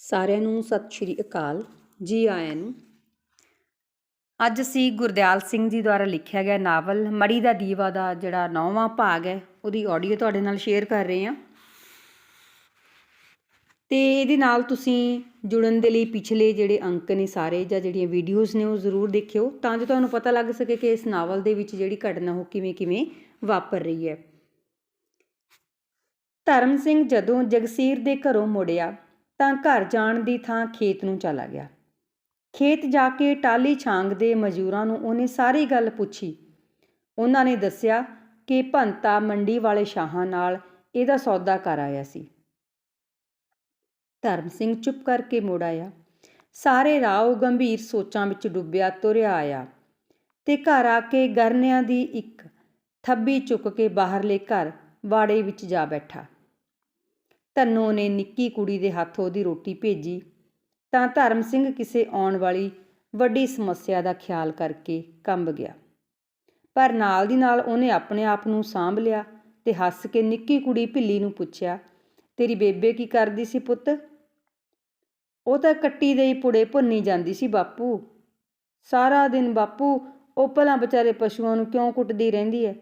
ਸਾਰਿਆਂ ਨੂੰ ਸਤਿ ਸ਼੍ਰੀ ਅਕਾਲ ਜੀ ਆਇਆਂ ਨੂੰ। ਅੱਜ ਅਸੀਂ ਗੁਰਦਿਆਲ ਸਿੰਘ ਜੀ ਦੁਆਰਾ ਲਿਖਿਆ ਗਿਆ ਨਾਵਲ ਮੜੀ ਦਾ ਦੀਵਾ ਦਾ ਜਿਹੜਾ ਨੌਵਾਂ ਭਾਗ ਹੈ, ਉਹਦੀ ਆਡੀਓ ਤੁਹਾਡੇ ਨਾਲ ਸ਼ੇਅਰ ਕਰ ਰਹੇ ਹਾਂ। ਤੇ ਇਹਦੇ ਨਾਲ ਤੁਸੀਂ ਜੁੜਨ ਦੇ ਲਈ ਪਿਛਲੇ ਜਿਹੜੇ ਅੰਕ ਨੇ ਸਾਰੇ ਜਾਂ ਜਿਹੜੀਆਂ ਵੀਡੀਓਜ਼ ਨੇ ਉਹ ਜ਼ਰੂਰ ਦੇਖਿਓ, ਤਾਂ ਜੋ ਤੁਹਾਨੂੰ ਪਤਾ ਲੱਗ ਸਕੇ ਕਿ ਇਸ ਨਾਵਲ ਦੇ ਵਿੱਚ ਜਿਹੜੀ ਘਟਨਾ ਉਹ ਕਿਵੇਂ ਕਿਵੇਂ ਵਾਪਰ ਰਹੀ ਹੈ। ਧਰਮ ਸਿੰਘ ਜਦੋਂ ਜਗਸੀਰ ਦੇ ਘਰੋਂ ਮੁੜਿਆ ਤਾਂ ਘਰ ਜਾਣ ਦੀ ਥਾਂ ਖੇਤ ਨੂੰ ਚਲਾ ਗਿਆ। ਖੇਤ ਜਾ ਕੇ ਟਾਲੀ ਛਾਂਗ ਦੇ ਮਜ਼ਦੂਰਾਂ ਨੂੰ ਉਹਨੇ ਸਾਰੀ ਗੱਲ ਪੁੱਛੀ। ਉਹਨਾਂ ਨੇ ਦੱਸਿਆ ਕਿ ਭੰਤਾ ਮੰਡੀ ਵਾਲੇ ਸ਼ਾਹਾਂ ਨਾਲ ਇਹਦਾ ਸੌਦਾ ਕਰ ਆਇਆ ਸੀ। ਧਰਮ ਸਿੰਘ ਚੁੱਪ ਕਰਕੇ ਮੁੜ ਆਇਆ। ਸਾਰੇ ਰਾਹ ਉਹ ਗੰਭੀਰ ਸੋਚਾਂ ਵਿੱਚ ਡੁੱਬਿਆ, ਤੁਰਿਆ ਆਇਆ ਤੇ ਘਰ ਆ ਕੇ ਗਰਨਿਆਂ ਦੀ ਇੱਕ ਥੱਬੀ ਚੁੱਕ ਕੇ ਬਾਹਰਲੇ ਘਰ ਬਾੜੇ ਵਿੱਚ ਜਾ ਬੈਠਾ। ਧੰਨੋ ਨੇ ਨਿੱਕੀ ਕੁੜੀ ਦੇ ਹੱਥ ਉਹਦੀ ਰੋਟੀ ਭੇਜੀ। ਤਾਂ ਧਰਮ ਸਿੰਘ ਕਿਸੇ ਆਉਣ ਵਾਲੀ ਵੱਡੀ ਸਮੱਸਿਆ ਦਾ ਖਿਆਲ ਕਰਕੇ ਕੰਬ ਗਿਆ। ਪਰ ਨਾਲ ਦੀ ਨਾਲ ਉਹਨੇ ਆਪਣੇ ਆਪ ਨੂੰ ਸਾਂਭ ਲਿਆ ਤੇ ਹੱਸ ਕੇ ਨਿੱਕੀ ਕੁੜੀ ਭਿੱਲੀ ਨੂੰ ਪੁੱਛਿਆ, ਤੇਰੀ ਬੇਬੇ ਕੀ ਕਰਦੀ ਸੀ ਪੁੱਤ? ਉਹ ਤਾਂ ਕੱਟੀ ਦੇ ਹੀ ਪੁੜੇ ਭੁੰਨੀ ਜਾਂਦੀ ਸੀ ਬਾਪੂ। ਸਾਰਾ ਦਿਨ ਬਾਪੂ ਉਹ ਭਲਾ ਵਿਚਾਰੇ ਪਸ਼ੂਆਂ ਨੂੰ ਕਿਉਂ ਕੁੱਟਦੀ ਰਹਿੰਦੀ ਹੈ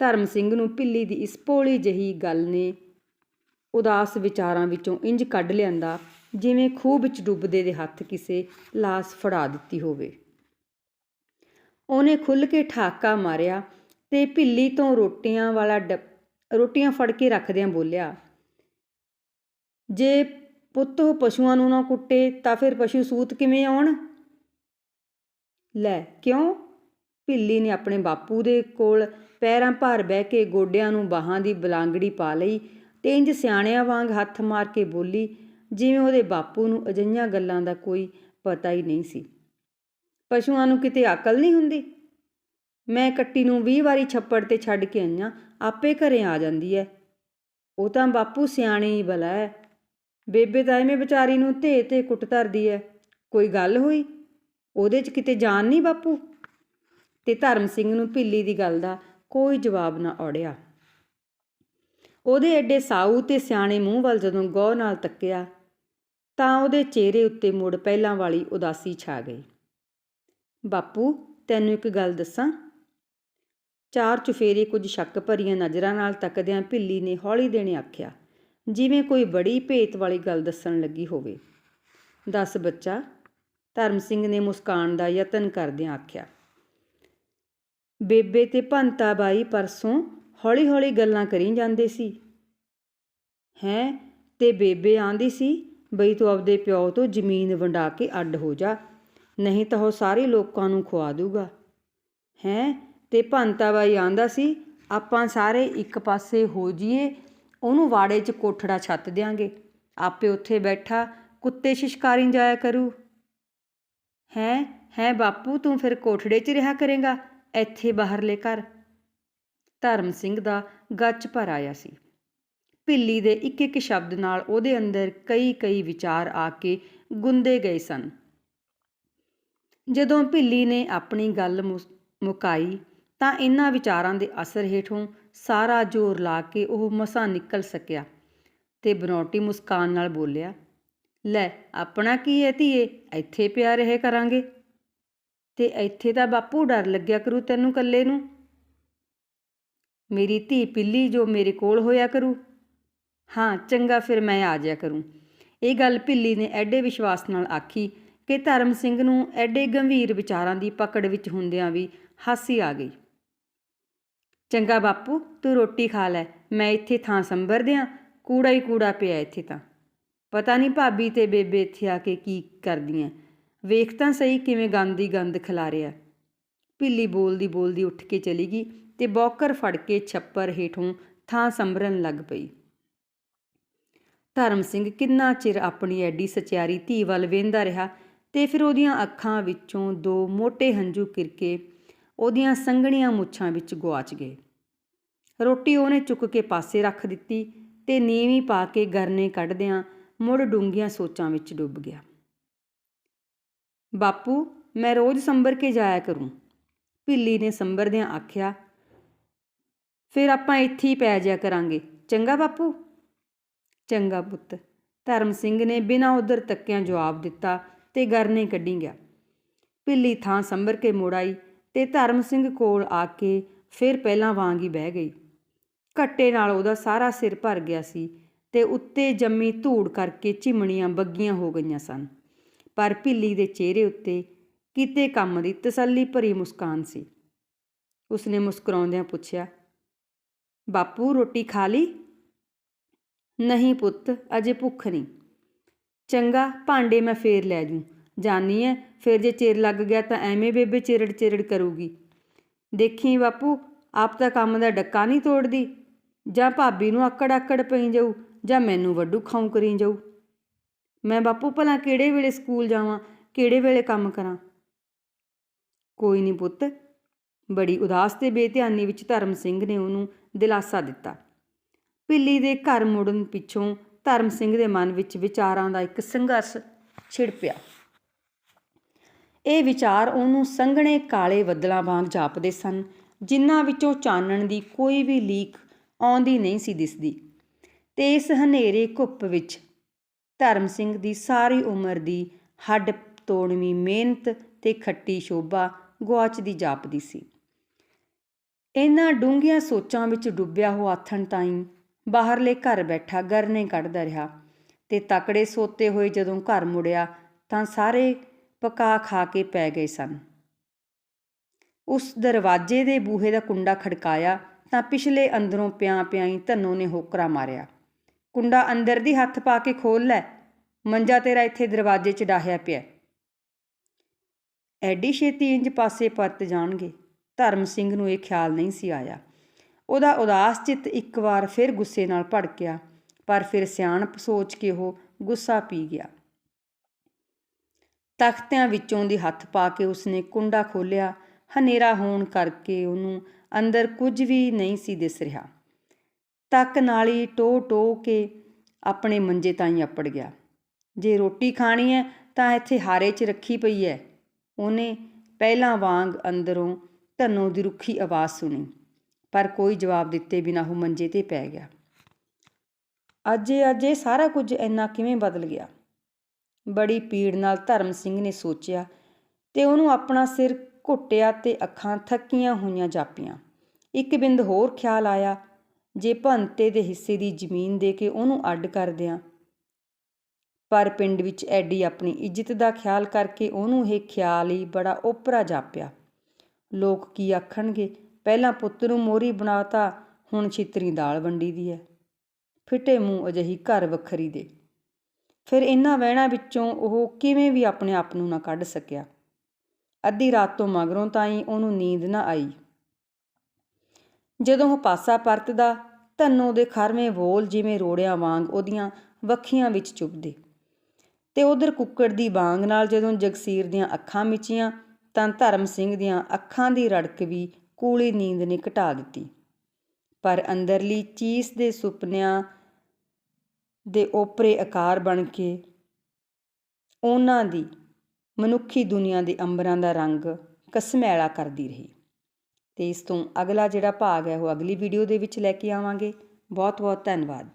ਧਰਮ ਸਿੰਘ ਨੂੰ ਭਿੱਲੀ ਦੀ ਇਸ ਭੋਲੀ ਜਹੀ ਗੱਲ ਨੇ ਉਦਾਸ ਵਿਚਾਰਾਂ ਵਿੱਚੋਂ ਇੰਜ ਕੱਢ ਲਿਆਂਦਾ, ਜਿਵੇਂ ਖੂਹ ਵਿੱਚ ਡੁੱਬਦੇ ਦੇ ਹੱਥ ਕਿਸੇ ਲਾਸ ਫੜਾ ਦਿੱਤੀ ਹੋਵੇ। ਉਹਨੇ ਖੁੱਲ ਕੇ ਠਾਕਾ ਮਾਰਿਆ ਤੇ ਭਿੱਲੀ ਤੋਂ ਰੋਟੀਆਂ ਵਾਲਾ ਡੱਬ- ਰੋਟੀਆਂ ਫੜ ਕੇ ਰੱਖਦਿਆਂ ਬੋਲਿਆ, ਜੇ ਪੁੱਤ ਉਹ ਪਸ਼ੂਆਂ ਨੂੰ ਨਾ ਕੁੱਟੇ ਤਾਂ ਫਿਰ ਪਸ਼ੂ ਸੂਤ ਕਿਵੇਂ ਆਉਣ? ਲੈ, ਕਿਉਂ? ਭਿੱਲੀ ਨੇ ਆਪਣੇ ਬਾਪੂ ਦੇ ਕੋਲ ਪੈਰਾਂ ਭਾਰ ਬਹਿ ਕੇ ਗੋਡਿਆਂ ਨੂੰ ਬਾਹਾਂ ਦੀ ਬਲਾਂਗੜੀ ਪਾ ਲਈ ਤੇ ਇੰਜ ਸਿਆਣਿਆਂ ਵਾਂਗ ਹੱਥ ਮਾਰ ਕੇ ਬੋਲੀ, ਜਿਵੇਂ ਉਹਦੇ ਬਾਪੂ ਨੂੰ ਅਜਿਹੀਆਂ ਗੱਲਾਂ ਦਾ ਕੋਈ ਪਤਾ ਹੀ ਨਹੀਂ ਸੀ। ਪਸ਼ੂਆਂ ਨੂੰ ਕਿਤੇ ਅਕਲ ਨਹੀਂ ਹੁੰਦੀ। ਮੈਂ ਕੱਟੀ ਨੂੰ 20 ਵਾਰੀ ਛੱਪੜ ਤੇ ਛੱਡ ਕੇ ਆਈਆਂ, ਆਪੇ ਘਰੇ ਆ ਜਾਂਦੀ ਐ। ਉਹ ਤਾਂ ਬਾਪੂ ਸਿਆਣੀ ਹੀ ਭਲਾ ਹੈ ਬੇਬੇ ਤਾਂ ਐਵੇਂ ਵਿਚਾਰੀ ਨੂੰ ਧੇ ਤੇ ਕੁੱਟ ਧਰਦੀ ਐ। ਕੋਈ ਗੱਲ ਹੋਈ? ਉਹਦੇ 'ਚ ਕਿਤੇ ਜਾਨ ਨਹੀਂ ਬਾਪੂ? ਤੇ ਧਰਮ ਸਿੰਘ ਨੂੰ ਭਿੱਲੀ ਦੀ ਗੱਲ ਦਾ ਕੋਈ ਜਵਾਬ ਨਾ ਔੜਿਆ। ਉਹਦੇ ਐਡੇ ਸਾਊ ਤੇ ਸਿਆਣੇ ਮੂੰਹ ਵੱਲ ਜਦੋਂ ਗੌਰ ਨਾਲ ਤੱਕਿਆ, ਤਾਂ ਉਹਦੇ ਚਿਹਰੇ ਉੱਤੇ ਮੁੜ ਪਹਿਲਾਂ ਵਾਲੀ ਉਦਾਸੀ ਛਾ ਗਈ। ਬਾਪੂ, ਤੈਨੂੰ ਇੱਕ ਗੱਲ ਦੱਸਾਂ? ਚਾਰ ਚੁਫੇਰੇ ਕੁਝ ਸ਼ੱਕ ਭਰੀਆਂ ਨਜ਼ਰਾਂ ਨਾਲ ਤੱਕਦਿਆਂ ਭਿੱਲੀ ਨੇ ਹੌਲੀ ਦੇਣੇ ਆਖਿਆ, ਜਿਵੇਂ ਕੋਈ ਬੜੀ ਭੇਤ ਵਾਲੀ ਗੱਲ ਦੱਸਣ ਲੱਗੀ ਹੋਵੇ। ਦੱਸ ਬੱਚਾ, ਧਰਮ ਸਿੰਘ ਨੇ ਮੁਸਕਾਨ ਦਾ ਯਤਨ ਕਰਦਿਆਂ ਆਖਿਆ, ਬੇਬੇ ਤੇ ਭੰਤਾ ਬਾਈ ਪਰਸੋਂ ਹੌਲੀ-ਹੌਲੀ ਗੱਲਾਂ ਕਰੀ ਜਾਂਦੇ ਸੀ। ਹੈਂ, ਤੇ ਬੇਬੇ ਆਂਦੀ ਸੀ, ਬਈ ਤੂੰ ਆਪਦੇ ਪਿਓ ਤੋਂ ਜ਼ਮੀਨ ਵੰਡਾ ਕੇ ਅੱਡ ਹੋ ਜਾ, ਨਹੀਂ ਤਾਂ ਉਹ ਸਾਰੇ ਲੋਕਾਂ ਨੂੰ ਖਵਾ ਦੂਗਾ ਹੈਂ, ਤੇ ਭੰਤਾ ਬਾਈ ਆਂਦਾ ਸੀ, ਆਪਾਂ ਸਾਰੇ ਇੱਕ ਪਾਸੇ ਹੋ ਜਾਈਏ ਉਹਨੂੰ ਵਾੜੇ 'ਚ ਕੋਠੜਾ ਛੱਤ ਦਿਆਂਗੇ। ਆਪੇ ਉੱਥੇ ਬੈਠਾ, ਕੁੱਤੇ ਸ਼ਿਸ਼ਕਾਰੀ ਜਾਇਆ ਕਰੂ। ਹੈਂ, ਹੈ ਬਾਪੂ, ਤੂੰ ਫਿਰ ਕੋਠੜੇ 'ਚ ਰਿਹਾ ਕਰੇਗਾ, ਇੱਥੇ ਬਾਹਰਲੇ ਘਰ। ਧਰਮ ਸਿੰਘ ਦਾ ਗੱਚ ਭਰ ਆਇਆ ਸੀ। ਭਿੱਲੀ ਦੇ ਇੱਕ ਇੱਕ ਸ਼ਬਦ ਨਾਲ ਉਹਦੇ ਅੰਦਰ ਕਈ ਕਈ ਵਿਚਾਰ ਆ ਕੇ ਗੁੰਦੇ ਗਏ ਸਨ। ਜਦੋਂ ਭਿੱਲੀ ਨੇ ਆਪਣੀ ਗੱਲ ਮੁਸ- ਮੁਕਾਈ ਤਾਂ ਇਹਨਾਂ ਵਿਚਾਰਾਂ ਦੇ ਅਸਰ ਹੇਠੋਂ ਸਾਰਾ ਜ਼ੋਰ ਲਾ ਕੇ ਉਹ ਮਸਾਂ ਨਿਕਲ ਸਕਿਆ ਤੇ ਬਨੌਟੀ ਮੁਸਕਾਨ ਨਾਲ ਬੋਲਿਆ, ਲੈ, ਆਪਣਾ ਕੀ ਹੈ ਧੀਏ? ਇੱਥੇ ਪਿਆ ਰਹੇ ਕਰਾਂਗੇ। ਤੇ ਇੱਥੇ ਤਾਂ ਬਾਪੂ ਡਰ ਲੱਗਿਆ ਕਰੂ ਤੈਨੂੰ ਇਕੱਲੇ ਨੂੰ। ਮੇਰੀ ਧੀ ਪਿੱਲੀ ਜੋ ਮੇਰੇ ਕੋਲ ਹੋਇਆ ਕਰੂ। ਹਾਂ, ਚੰਗਾ ਫਿਰ ਮੈਂ ਆ ਜਾਇਆ ਕਰੂੰ। ਇਹ ਗੱਲ ਪਿੱਲੀ ਨੇ ਐਡੇ ਵਿਸ਼ਵਾਸ ਨਾਲ ਆਖੀ ਕਿ ਧਰਮ ਸਿੰਘ ਨੂੰ ਐਡੇ ਗੰਭੀਰ ਵਿਚਾਰਾਂ ਦੀ ਪਕੜ ਵਿੱਚ ਹੁੰਦਿਆਂ ਵੀ ਹਾਸੀ ਆ ਗਈ। ਚੰਗਾ ਬਾਪੂ, ਤੂੰ ਰੋਟੀ ਖਾ ਲੈ, ਮੈਂ ਇੱਥੇ ਥਾਂ ਸੰਭਰ ਦਿਆਂ ਕੂੜਾ ਹੀ ਕੂੜਾ ਪਿਆ ਇੱਥੇ ਤਾਂ। ਪਤਾ ਨਹੀਂ ਭਾਬੀ ਤੇ ਬੇਬੇ ਇੱਥੇ ਆ ਕੇ ਕੀ ਕਰਦੀਆਂ। ਵੇਖ ਤਾਂ ਸਹੀ ਕਿਵੇਂ ਗੰਦ ਹੀ ਗੰਦ ਖਿਲਾਰਿਆ। ਪਿੱਲੀ ਬੋਲਦੀ ਬੋਲਦੀ ਉੱਠ ਕੇ ਚਲੀ ਗਈ। ਤੇ ਬੌਕਰ ਫੜ ਕੇ ਛੱਪਰ ਹੇਠੋਂ ਥਾਂ ਸੰਭਰਨ ਲੱਗ ਪਈ। ਧਰਮ ਸਿੰਘ ਕਿੰਨਾ ਚਿਰ ਆਪਣੀ ਐਡੀ ਸਚਿਆਰੀ ਧੀ ਵੱਲ ਵੇਂਦਾ ਰਿਹਾ ਤੇ ਫਿਰ ਉਹਦੀਆਂ ਅੱਖਾਂ ਵਿੱਚੋਂ ਦੋ ਮੋٹے ਹੰਝੂ ਕਿਰਕੇ ਉਹਦੀਆਂ ਸੰਘਣੀਆਂ ਮੁੱਛਾਂ ਵਿੱਚ ਗੁਆਚ ਗਏ। ਰੋਟੀ ਉਹਨੇ ਚੁੱਕ ਕੇ ਪਾਸੇ ਰੱਖ ਦਿੱਤੀ ਤੇ ਨੀਵੀਂ ਪਾ ਕੇ ਗਰਨੇ ਕੱਢਦਿਆਂ ਮੁੜ ਡੂੰਘੀਆਂ ਸੋਚਾਂ ਵਿੱਚ ਡੁੱਬ ਗਿਆ। ਬਾਪੂ, ਮੈਂ ਰੋਜ਼ ਸੰਬਰ ਕੇ ਜਾਇਆ ਕਰੂੰ, ਭਿੱਲੀ ਨੇ ਸੰਭਰਦਿਆਂ ਆਖਿਆ ਫਿਰ ਆਪਾਂ ਇੱਥੇ ਹੀ ਪੈ ਜਾ ਕਰਾਂਗੇ। ਚੰਗਾ ਬਾਪੂ? ਚੰਗਾ ਪੁੱਤ। ਧਰਮ ਸਿੰਘ ਨੇ ਬਿਨਾਂ ਉਧਰ ਤੱਕਿਆਂ ਜਵਾਬ ਦਿੱਤਾ ਤੇ ਗਰਨੇ ਕੱਢੀ ਗਿਆ। ਪਿੱਲੀ ਥਾਂ ਸੰਭਰ ਕੇ ਮੁੜ ਆਈ ਤੇ ਧਰਮ ਸਿੰਘ ਕੋਲ ਆ ਕੇ ਫਿਰ ਪਹਿਲਾਂ ਵਾਂਗ ਹੀ ਬਹਿ ਗਈ। ਘੱਟੇ ਨਾਲ ਉਹਦਾ ਸਾਰਾ ਸਿਰ ਭਰ ਗਿਆ ਸੀ ਤੇ ਉੱਤੇ ਜੰਮੀ ਧੂੜ ਕਰਕੇ ਚਿਮਣੀਆਂ ਬੱਗੀਆਂ ਹੋ ਗਈਆਂ ਸਨ। ਪਰ ਪਿੱਲੀ ਦੇ ਚਿਹਰੇ ਉੱਤੇ ਕੀਤੇ ਕੰਮ ਦੀ ਤਸੱਲੀ ਭਰੀ ਮੁਸਕਾਨ ਸੀ। ਉਸਨੇ ਮੁਸਕਰਾਉਂਦਿਆਂ ਪੁੱਛਿਆ ਬਾਪੂ, ਰੋਟੀ ਖਾ ਲਈ? ਨਹੀਂ ਪੁੱਤ, ਅਜੇ ਭੁੱਖ ਨਹੀਂ। ਚੰਗਾ, ਭਾਂਡੇ ਮੈਂ ਫੇਰ ਲੈ ਜੂ। ਜਾਨੀ ਐ, ਫਿਰ ਜੇ ਚਿਰ ਲੱਗ ਗਿਆ ਤਾਂ ਐਵੇਂ ਬੇਬੇ ਚਿਰੜ ਚਿਰੜ ਕਰੂਗੀ। ਦੇਖੀ ਬਾਪੂ, ਆਪ ਤਾਂ ਕੰਮ ਦਾ ਡੱਕਾ ਨਹੀਂ ਤੋੜਦੀ। ਜਾਂ ਭਾਬੀ ਨੂੰ ਆਕੜ ਆਕੜ ਪਈ ਜਾਊ, ਜਾਂ ਮੈਨੂੰ ਵੱਡੂ ਖਾਉਂ ਕਰੀ ਜਾਊ। ਮੈਂ ਬਾਪੂ ਭਲਾ ਕਿਹੜੇ ਵੇਲੇ ਸਕੂਲ ਜਾਵਾਂ, ਕਿਹੜੇ ਵੇਲੇ ਕੰਮ ਕਰਾਂ? ਕੋਈ ਨਹੀਂ ਪੁੱਤ, ਬੜੀ ਉਦਾਸ ਤੇ ਬੇਧਿਆਨੀ ਵਿੱਚ ਧਰਮ ਸਿੰਘ ਨੇ ਉਹਨੂੰ ਦਿਲਾਸਾ ਦਿੱਤਾ। ਪਿੱਲੀ ਦੇ ਘਰ ਮੁੜਨ ਪਿੱਛੋਂ ਧਰਮ ਸਿੰਘ ਦੇ ਮਨ ਵਿੱਚ ਵਿਚਾਰਾਂ ਦਾ ਇੱਕ ਸੰਘਰਸ਼ ਛਿੜ ਪਿਆ। ਇਹ ਵਿਚਾਰ ਉਹਨੂੰ ਸੰਘਣੇ ਕਾਲੇ ਬੱਦਲਾਂ ਵਾਂਗ ਜਾਪਦੇ ਸਨ, ਜਿਨ੍ਹਾਂ ਵਿੱਚੋਂ ਚਾਨਣ ਦੀ ਕੋਈ ਵੀ ਲੀਕ ਆਉਂਦੀ ਨਹੀਂ ਸੀ ਦਿਸਦੀ। ਤੇ ਇਸ ਹਨੇਰੇ ਘੁੱਪ ਵਿੱਚ ਧਰਮ ਸਿੰਘ ਦੀ ਸਾਰੀ ਉਮਰ ਦੀ ਹੱਡ ਤੋੜਵੀਂ ਮਿਹਨਤ ਤੇ ਖੱਟੀ ਸ਼ੋਭਾ ਗੁਆਚਦੀ ਜਾਪਦੀ ਸੀ। ਇਹਨਾਂ ਡੂੰਘੀਆਂ ਸੋਚਾਂ ਵਿੱਚ ਡੁੱਬਿਆ ਹੋਇਆ ਆਥਣ ਤਾਈਂ ਬਾਹਰਲੇ ਘਰ ਬੈਠਾ ਗਰਨੇ ਕੱਢਦਾ ਰਿਹਾ ਤੇ ਤਕੜੇ ਸੋਤੇ ਹੋਏ ਜਦੋਂ ਘਰ ਮੁੜਿਆ ਤਾਂ ਸਾਰੇ ਪਕਾ ਖਾ ਕੇ ਪੈ ਗਏ ਸਨ। ਉਸ ਦਰਵਾਜ਼ੇ ਦੇ ਬੂਹੇ ਦਾ ਕੁੰਡਾ ਖੜਕਾਇਆ ਤਾਂ ਪਿਛਲੇ ਅੰਦਰੋਂ ਪਿਆਂ ਪਿਆਈ ਧੰਨੋ ਨੇ ਹੋਕਰਾ ਮਾਰਿਆ। ਕੁੰਡਾ ਅੰਦਰ ਦੀ ਹੱਥ ਪਾ ਕੇ ਖੋਲ ਲੈ, ਮੰਜਾ ਤੇਰਾ ਇੱਥੇ ਦਰਵਾਜ਼ੇ 'ਚ ਡਾਹਿਆ ਪਿਆ। ਐਡੀ ਛੇਤੀ ਇੰਜ ਪਾਸੇ ਪਰਤ ਜਾਣਗੇ। ਧਰਮ ਸਿੰਘ ਨੂੰ ਇਹ ਖਿਆਲ ਨਹੀਂ ਸੀ ਆਇਆ। ਉਹਦਾ ਉਦਾਸ ਚਿੱਤ ਇੱਕ ਵਾਰ ਫਿਰ ਗੁੱਸੇ ਨਾਲ ਭੜਕਿਆ, ਪਰ ਫਿਰ ਸਿਆਣਪ ਸੋਚ ਕੇ ਉਹ ਗੁੱਸਾ ਪੀ ਗਿਆ। ਤਖਤਿਆਂ ਵਿੱਚੋਂ ਦੀ ਹੱਥ ਪਾ ਕੇ ਉਸਨੇ ਕੁੰਡਾ ਖੋਲਿਆ ਹਨੇਰਾ ਹੋਣ ਕਰਕੇ ਉਹਨੂੰ ਅੰਦਰ ਕੁਝ ਵੀ ਨਹੀਂ ਸੀ ਦਿਸ ਰਿਹਾ। ਤੱਕ ਨਾਲੀ ਟੋ ਟੋ ਕੇ ਆਪਣੇ ਮੰਜੇ ਤਾਈਂ ਅੱਪੜ ਗਿਆ। ਜੇ ਰੋਟੀ ਖਾਣੀ ਹੈ ਤਾਂ ਇੱਥੇ ਹਾਰੇ 'ਚ ਰੱਖੀ ਪਈ ਹੈ ਉਹਨੇ ਪਹਿਲਾਂ ਵਾਂਗ ਅੰਦਰੋਂ ਧਨੋ ਦੀ ਰੁੱਖੀ ਆਵਾਜ਼ ਸੁਣੀ, ਪਰ ਕੋਈ ਜਵਾਬ ਦਿੱਤੇ ਬਿਨਾਂ ਉਹ ਮੰਜੇ ਤੇ ਪੈ ਗਿਆ। ਅੱਜ ਅੱਜੇ ਸਾਰਾ ਕੁਝ ਇੰਨਾ ਕਿਵੇਂ ਬਦਲ ਗਿਆ? ਬੜੀ ਪੀੜ ਨਾਲ ਧਰਮ ਸਿੰਘ ਨੇ ਸੋਚਿਆ ਤੇ ਉਹਨੂੰ ਆਪਣਾ ਸਿਰ ਘੁੱਟਿਆ ਤੇ ਅੱਖਾਂ ਥੱਕੀਆਂ ਹੋਈਆਂ ਜਾਪੀਆਂ। ਇੱਕ ਬਿੰਦ ਹੋਰ ਖਿਆਲ ਆਇਆ, ਜੇ ਭੰਤੇ ਦੇ ਹਿੱਸੇ ਦੀ ਜ਼ਮੀਨ ਦੇ ਕੇ ਉਹਨੂੰ ਅੱਡ ਕਰ ਦਿਆਂ। ਪਰ ਪਿੰਡ ਵਿੱਚ ਐਡੀ ਆਪਣੀ ਇੱਜ਼ਤ ਦਾ ਖਿਆਲ ਕਰਕੇ ਉਹਨੂੰ ਇਹ ਖਿਆਲ ਹੀ ਬੜਾ ਓਪਰਾ ਜਾਪਿਆ। ਲੋਕ ਕੀ ਆਖਣਗੇ? ਪਹਿਲਾਂ ਪੁੱਤ ਨੂੰ ਮੋਰੀ ਬਣਾਤਾ ਹੁਣ ਛਿੱਤਰੀ ਦਾਲ ਵੰਡੀ ਦੀ ਹੈ ਫਿੱਟੇ ਮੂੰਹ ਅਜਹੀ ਘਰ ਵੱਖਰੀ ਦੇ। ਫਿਰ ਇਹਨਾਂ ਵਹਿਣਾਂ ਵਿੱਚੋਂ ਉਹ ਕਿਵੇਂ ਵੀ ਆਪਣੇ ਆਪ ਨੂੰ ਨਾ ਕੱਢ ਸਕਿਆ। ਅੱਧੀ ਰਾਤ ਤੋਂ ਮਗਰੋਂ ਤਾਈਂ ਉਹਨੂੰ ਨੀਂਦ ਨਾ ਆਈ। ਜਦੋਂ ਉਹ ਪਾਸਾ ਪਰਤਦਾ, ਧੰਨੋ ਦੇ ਖਰਵੇਂ ਬੋਲ ਜਿਵੇਂ ਰੋੜਿਆਂ ਵਾਂਗ ਉਹਦੀਆਂ ਵੱਖੀਆਂ ਵਿੱਚ ਚੁੱਭਦੇ। ਤੇ ਉਧਰ ਕੁੱਕੜ ਦੀ ਬਾਂਗ ਨਾਲ ਜਦੋਂ ਜਗਸੀਰ ਦੀਆਂ ਅੱਖਾਂ ਮਿਚੀਆਂ ਤਾਂ ਧਰਮ ਸਿੰਘ ਦੀਆਂ ਅੱਖਾਂ ਦੀ ਰੜਕ ਵੀ ਕੂਲੀ ਨੀਂਦ ਨੇ ਘਟਾ ਦਿੱਤੀ। ਪਰ ਅੰਦਰਲੀ ਚੀਸ ਦੇ ਸੁਪਨਿਆਂ ਦੇ ਓਪਰੇ ਆਕਾਰ ਬਣ ਕੇ ਉਹਨਾਂ ਦੀ ਮਨੁੱਖੀ ਦੁਨੀਆ ਦੇ ਅੰਬਰਾਂ ਦਾ ਰੰਗ ਕਸਮੈਲਾ ਕਰਦੀ ਰਹੀ। ਤੇ ਇਸ ਤੋਂ ਅਗਲਾ ਜਿਹੜਾ ਭਾਗ ਹੈ, ਉਹ ਅਗਲੀ ਵੀਡੀਓ ਦੇ ਵਿੱਚ ਲੈ ਕੇ ਆਵਾਂਗੇ। ਬਹੁਤ ਬਹੁਤ ਧੰਨਵਾਦ।